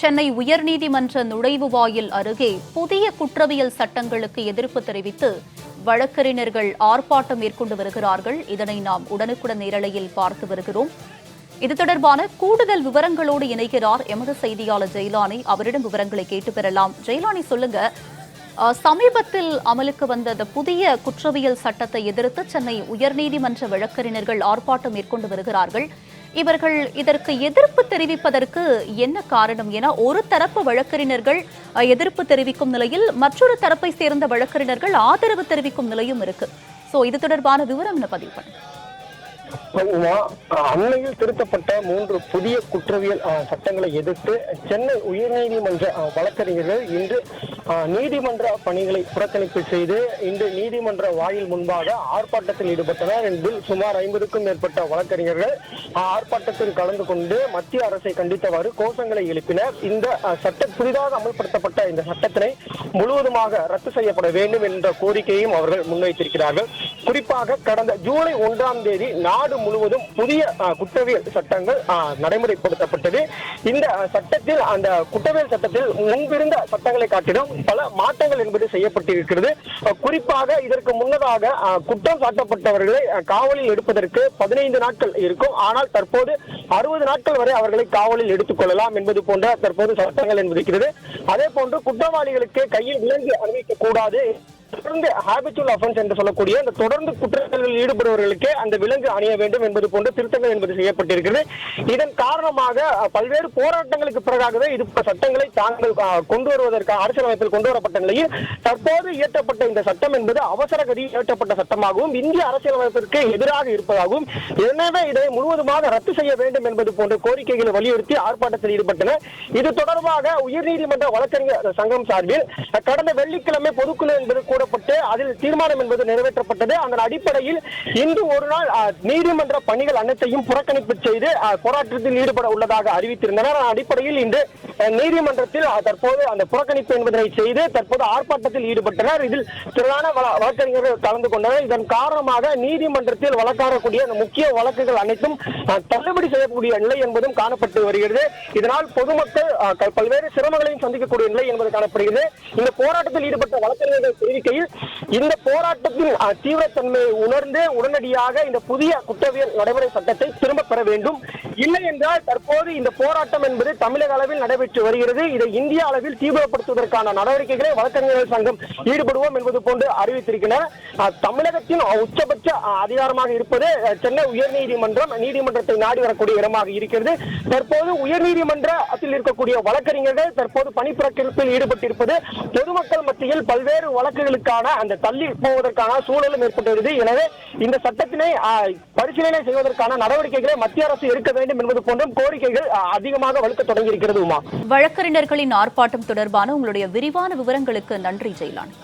சென்னை உயர்நீதிமன்ற நுழைவு வாயில் அருகே புதிய குற்றவியல் சட்டங்களுக்கு எதிர்ப்பு தெரிவித்து வழக்கறிஞர்கள் ஆர்ப்பாட்டம் மேற்கொண்டு வருகிறார்கள். இதனை நாம் உடனுக்குடன் நேரலையில் பார்த்து வருகிறோம். இது தொடர்பான கூடுதல் விவரங்களோடு இணைகிறார் எமது செய்தியாளர் ஜெயலானி. அவரிடம் விவரங்களை கேட்டு பெறலாம். ஜெயலானி சொல்லுங்க. சமீபத்தில் அமலுக்கு வந்த அந்த புதிய குற்றவியல் சட்டத்தை எதிர்த்து சென்னை உயர்நீதிமன்ற வழக்கறிஞர்கள் ஆர்ப்பாட்டம் மேற்கொண்டு வருகிறார்கள். இவர்கள் இதற்கு எதிர்ப்பு தெரிவிப்பதற்கு என்ன காரணம் என ஒரு தரப்பு வழக்கறிஞர்கள் எதிர்ப்பு தெரிவிக்கும் நிலையில் மற்றொரு தரப்பை சேர்ந்த வழக்கறிஞர்கள் ஆதரவு தெரிவிக்கும் நிலையும் இருக்கு. சோ இது தொடர்பான விவரம் பதிவு பண்ணுங்க? அண்மையில் திருத்தப்பட்ட மூன்று புதிய குற்றவியல் சட்டங்களை எதிர்த்து சென்னை உயர்நீதிமன்ற வழக்கறிஞர்கள் இன்று நீதிமன்ற பணிகளை புறக்கணிப்பு செய்து இன்று நீதிமன்ற வாயில் முன்பாக ஆர்ப்பாட்டத்தில் ஈடுபட்டனர் என்பதில் சுமார் ஐம்பதுக்கும் மேற்பட்ட வழக்கறிஞர்கள் ஆர்ப்பாட்டத்தில் கலந்து கொண்டு மத்திய அரசை கண்டித்தவாறு கோஷங்களை எழுப்பினர். இந்த சட்ட புதிதாக அமல்படுத்தப்பட்ட இந்த சட்டத்தினை முழுவதுமாக ரத்து செய்யப்பட வேண்டும் என்ற கோரிக்கையும் அவர்கள் முன்வைத்திருக்கிறார்கள். குறிப்பாக கடந்த ஜூலை ஒன்றாம் தேதி நாடு முழுவதும் புதிய குற்றவியல் சட்டங்கள் நடைமுறைப்படுத்தப்பட்டது. இந்த சட்டத்தில் அந்த குற்றவியல் சட்டத்தில் முன்பிருந்த சட்டங்களை காட்டிலும் பல மாற்றங்கள் என்பது செய்யப்பட்டிருக்கிறது. குறிப்பாக இதற்கு முன்னதாக குற்றம் சாட்டப்பட்டவர்களை காவலில் எடுப்பதற்கு பதினைந்து நாட்கள் இருக்கும். ஆனால் தற்போது அறுபது நாட்கள் வரை அவர்களை காவலில் எடுத்துக் கொள்ளலாம் என்பது போன்ற தற்போது சட்டங்கள் என்பது இருக்கிறது. அதே போன்று குற்றவாளிகளுக்கு கையில் விலங்கு அணிவிக்க கூடாது தொடர்ந்து ஹாபிச்சுவல் அஃபென்ஸ் என்று சொல்லக்கூடிய அந்த தொடர்ந்து குற்றங்களில் ஈடுபடுபவர்களுக்கே அந்த விலங்கு அணிய வேண்டும் என்பது போன்ற திருத்தங்கள் என்பது செய்யப்பட்டிருக்கிறது. இதன் காரணமாக பல்வேறு போராட்டங்களுக்கு பிறகாகவே இது சட்டங்களை தாங்கள் கொண்டு வருவதற்காக அரசியலமைப்பில் கொண்டு வரப்பட்ட நிலையில் தற்போது இயற்றப்பட்ட இந்த சட்டம் என்பது அவசர கதி இயற்றப்பட்ட சட்டமாகவும் இந்திய அரசியலமைப்பிற்கு எதிராக இருப்பதாகவும் எனவே இதை முழுவதுமாக ரத்து செய்ய வேண்டும் என்பது போன்ற கோரிக்கைகளை வலியுறுத்தி ஆர்ப்பாட்டத்தில் ஈடுபட்டனர் இது தொடர்பாக உயர்நீதிமன்ற வழக்கறிஞர் சங்கம் சார்பில் கடந்த வெள்ளிக்கிழமை பொதுக்குழு என்பது கூடப்பட்டு அதில் தீர்மானம் என்பது நிறைவேற்றப்பட்டது. அதன் அடிப்படையில் இன்று ஒரு நாள் நீதிமன்ற பணிகள் அனைத்தையும் புறக்கணிப்பு செய்து போராட்டத்தில் ஈடுபட உள்ளதாக அறிவித்திருந்தனர். அடிப்படையில் இன்று நீதிமன்றத்தில் தற்போது அந்த புறக்கணிப்பு என்பதனை செய்து தற்போது ஆர்ப்பாட்டத்தில் ஈடுபட்டனர். இதில் திரளான வழக்கறிஞர்கள் கலந்து கொண்டனர். இதன் காரணமாக நீதிமன்றத்தில் வழக்காடக்கூடிய அந்த முக்கிய வழக்குகள் அனைத்தும் தள்ளுபடி செய்யக்கூடிய நிலை என்பதும் காணப்பட்டு வருகிறது. இதனால் பொதுமக்கள் பல்வேறு சிரமங்களையும் சந்திக்கக்கூடிய நிலை என்பது காணப்படுகிறது. இந்த போராட்டத்தில் ஈடுபட்ட வழக்கறிஞர்கள் தெரிவிக்கையில் இந்த போராட்டத்தின் தீவிரத்தன்மையை உணர்ந்து உடனடியாக இந்த புதிய குற்றவியல் நடைமுறை சட்டத்தை திரும்ப பெற வேண்டும். இல்லை என்றால் தற்போது இந்த போராட்டம் என்பது தமிழக அளவில் நடைபெற்று வருகிறது. இதை இந்திய அளவில் தீவிரப்படுத்துவதற்கான நடவடிக்கைகளை வழக்கறிஞர்கள் சங்கம் ஈடுபடுவோம் என்பது போன்று அறிவித்திருக்கின்றனர் தமிழகத்தின் உச்சபட்ச அதிகாரமாக இருப்பது சென்னை உயர்நீதிமன்றம் நீதிமன்றத்தை நாடி வரக்கூடிய இடமாக இருக்கிறது. தற்போது உயர்நீதிமன்றத்தில் இருக்கக்கூடிய வழக்கறிஞர்கள் தற்போது பணிப்புறக்கெடுப்பில் ஈடுபட்டிருப்பது பொதுமக்கள் மத்தியில் பல்வேறு வழக்குகளுக்கான அந்த தள்ளி போவதற்கான சூழலும் ஏற்பட்டுள்ளது எனவே இந்த சட்டத்தினை பரிசீலனை செய்வதற்கான நடவடிக்கைகளை மத்திய அரசு எடுக்க வேண்டும் என்பது போன்றும் கோரிக்கைகள் அதிகமாக வலுக்க தொடங்கி இருக்கிறது உமா வழக்கறிஞர்களின் ஆர்ப்பாட்டம் தொடர்பான உங்களுடைய விரிவான விவரங்களுக்கு நன்றி ஜெயலானி.